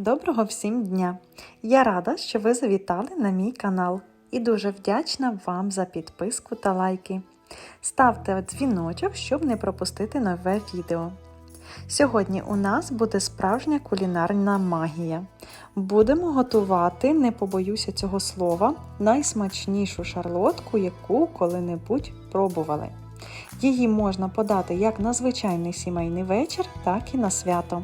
Доброго всім дня! Я рада, що ви завітали на мій канал і дуже вдячна вам за підписку та лайки. Ставте дзвіночок, щоб не пропустити нове відео. Сьогодні у нас буде справжня кулінарна магія. Будемо готувати, не побоюся цього слова, найсмачнішу шарлотку, яку коли-небудь пробували. Її можна подати як на звичайний сімейний вечір, так і на свято.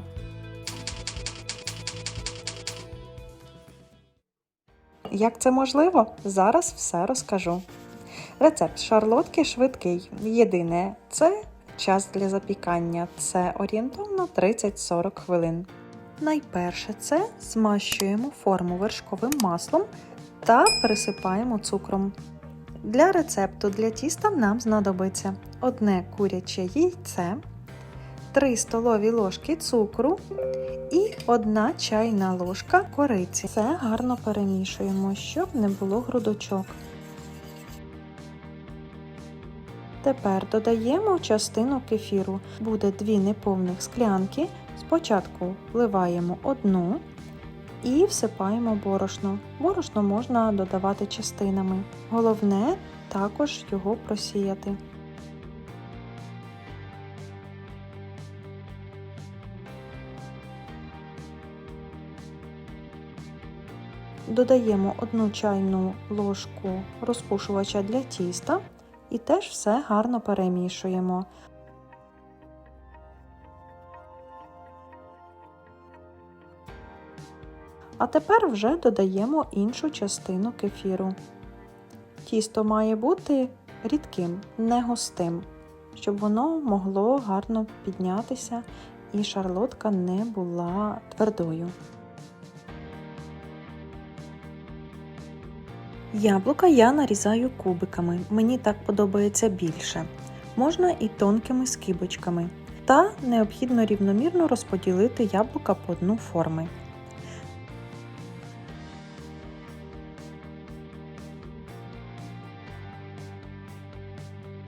Як це можливо? Зараз все розкажу. Рецепт шарлотки швидкий. Єдине це час для запікання. Це орієнтовно 30-40 хвилин. Найперше це змащуємо форму вершковим маслом та пересипаємо цукром. Для рецепту для тіста нам знадобиться одне куряче яйце, 3 столові ложки цукру і 1 чайна ложка кориці. Це гарно перемішуємо, щоб не було грудочок. Тепер додаємо частину кефіру. Буде дві неповних склянки. Спочатку вливаємо одну і всипаємо борошно. Борошно можна додавати частинами. Головне також його просіяти. Додаємо одну чайну ложку розпушувача для тіста і теж все гарно перемішуємо. А тепер вже додаємо іншу частину кефіру. Тісто має бути рідким, не густим, щоб воно могло гарно піднятися і шарлотка не була твердою. Яблука я нарізаю кубиками, мені так подобається більше. Можна і тонкими скибочками. Та необхідно рівномірно розподілити яблука по дну форми.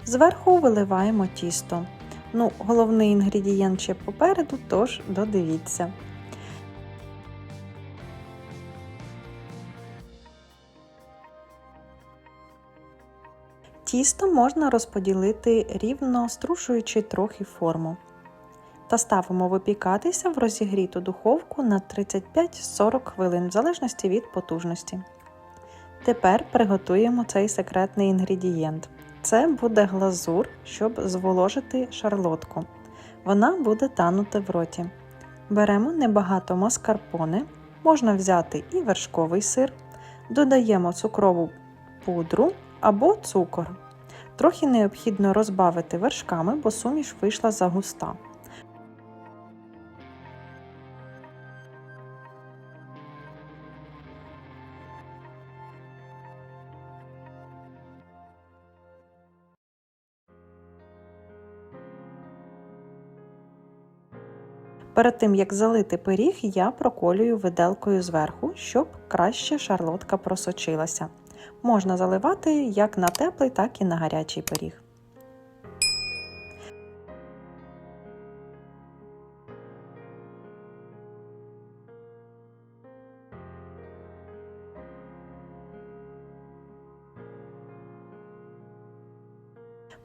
Зверху виливаємо тісто. Ну, головний інгредієнт ще попереду, тож додивіться. Тісто можна розподілити рівно, струшуючи трохи форму. Та ставимо випікатися в розігріту духовку на 35-40 хвилин, в залежності від потужності. Тепер приготуємо цей секретний інгредієнт. Це буде глазур, щоб зволожити шарлотку. Вона буде танути в роті. Беремо небагато маскарпоне, можна взяти і вершковий сир, додаємо цукрову пудру або цукор. Трохи необхідно розбавити вершками, бо суміш вийшла загуста. Перед тим як залити пиріг, я проколюю виделкою зверху, щоб краще шарлотка просочилася. Можна заливати як на теплий, так і на гарячий пиріг.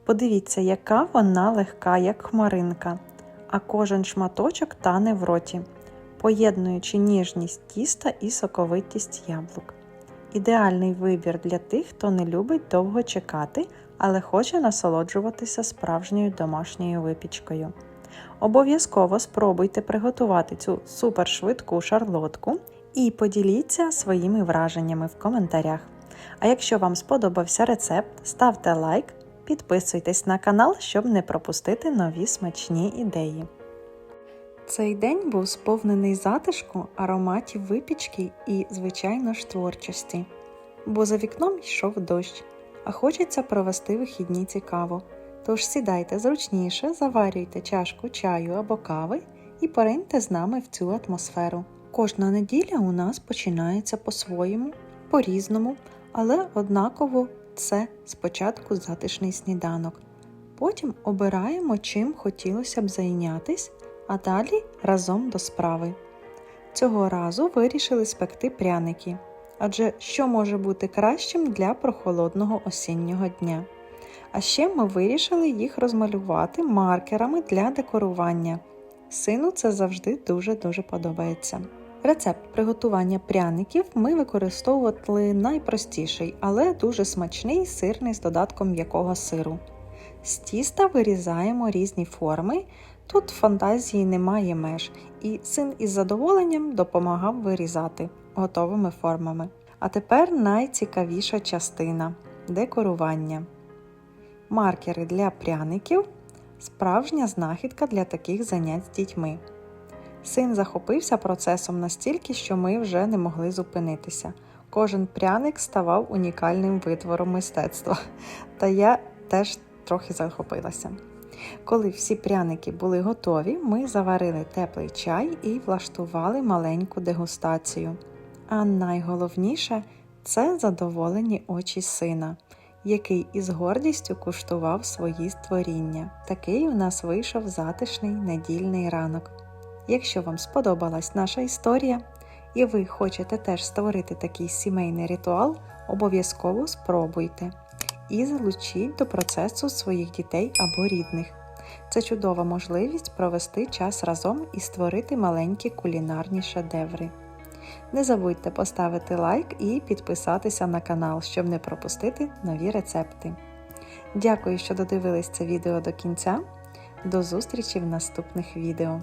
Подивіться, яка вона легка, як хмаринка, а кожен шматочок тане в роті, поєднуючи ніжність тіста і соковитість яблук. Ідеальний вибір для тих, хто не любить довго чекати, але хоче насолоджуватися справжньою домашньою випічкою. Обов'язково спробуйте приготувати цю супершвидку шарлотку і поділіться своїми враженнями в коментарях. А якщо вам сподобався рецепт, ставте лайк, підписуйтесь на канал, щоб не пропустити нові смачні ідеї. Цей день був сповнений затишку, ароматів випічки і, звичайно ж, творчості. Бо за вікном йшов дощ, а хочеться провести вихідні цікаво. Тож сідайте зручніше, заварюйте чашку чаю або кави і пориньте з нами в цю атмосферу. Кожна неділя у нас починається по-своєму, по-різному, але однаково це спочатку затишний сніданок. Потім обираємо, чим хотілося б зайнятись а далі разом до справи. Цього разу вирішили спекти пряники. Адже що може бути кращим для прохолодного осіннього дня? А ще ми вирішили їх розмалювати маркерами для декорування. Сину це завжди дуже-дуже подобається. Рецепт приготування пряників ми використовували найпростіший, але дуже смачний сирний з додатком м'якого сиру. З тіста вирізаємо різні форми. Тут фантазії немає меж, і син із задоволенням допомагав вирізати готовими формами. А тепер найцікавіша частина декорування. Маркери для пряників справжня знахідка для таких занять з дітьми. Син захопився процесом настільки, що ми вже не могли зупинитися. Кожен пряник ставав унікальним витвором мистецтва, та я теж трохи захопилася. Коли всі пряники були готові, ми заварили теплий чай і влаштували маленьку дегустацію. А найголовніше це задоволені очі сина, який із гордістю куштував свої створіння. Такий у нас вийшов затишний недільний ранок. Якщо вам сподобалась наша історія і ви хочете теж створити такий сімейний ритуал, обов'язково спробуйте і залучіть до процесу своїх дітей або рідних. Це чудова можливість провести час разом і створити маленькі кулінарні шедеври. Не забудьте поставити лайк і підписатися на канал, щоб не пропустити нові рецепти. Дякую, що додивились це відео до кінця. До зустрічі в наступних відео!